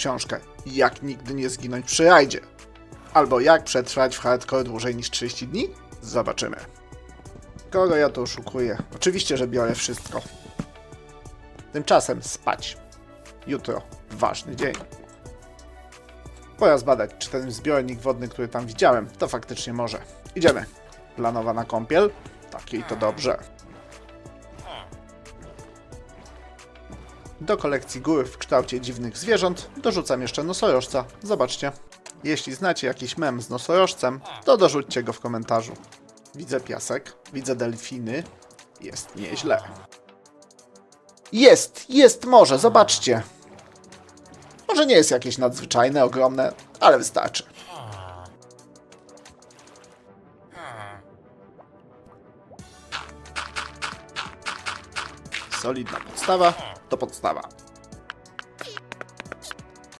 książkę Jak nigdy nie zginąć przy rajdzie. Albo jak przetrwać w hardcore dłużej niż 30 dni? Zobaczymy. Kogo ja tu oszukuję? Oczywiście, że biorę wszystko. Tymczasem spać. Jutro ważny dzień. Pora zbadać, czy ten zbiornik wodny, który tam widziałem, to faktycznie może. Idziemy. Planowana kąpiel? Takiej to dobrze. Do kolekcji gór w kształcie dziwnych zwierząt dorzucam jeszcze nosorożca. Zobaczcie. Jeśli znacie jakiś mem z nosorożcem, to dorzućcie go w komentarzu. Widzę piasek, widzę delfiny. Jest nieźle. Jest, jest morze, zobaczcie. Może nie jest jakieś nadzwyczajne, ogromne, ale wystarczy. Solidna podstawa to podstawa.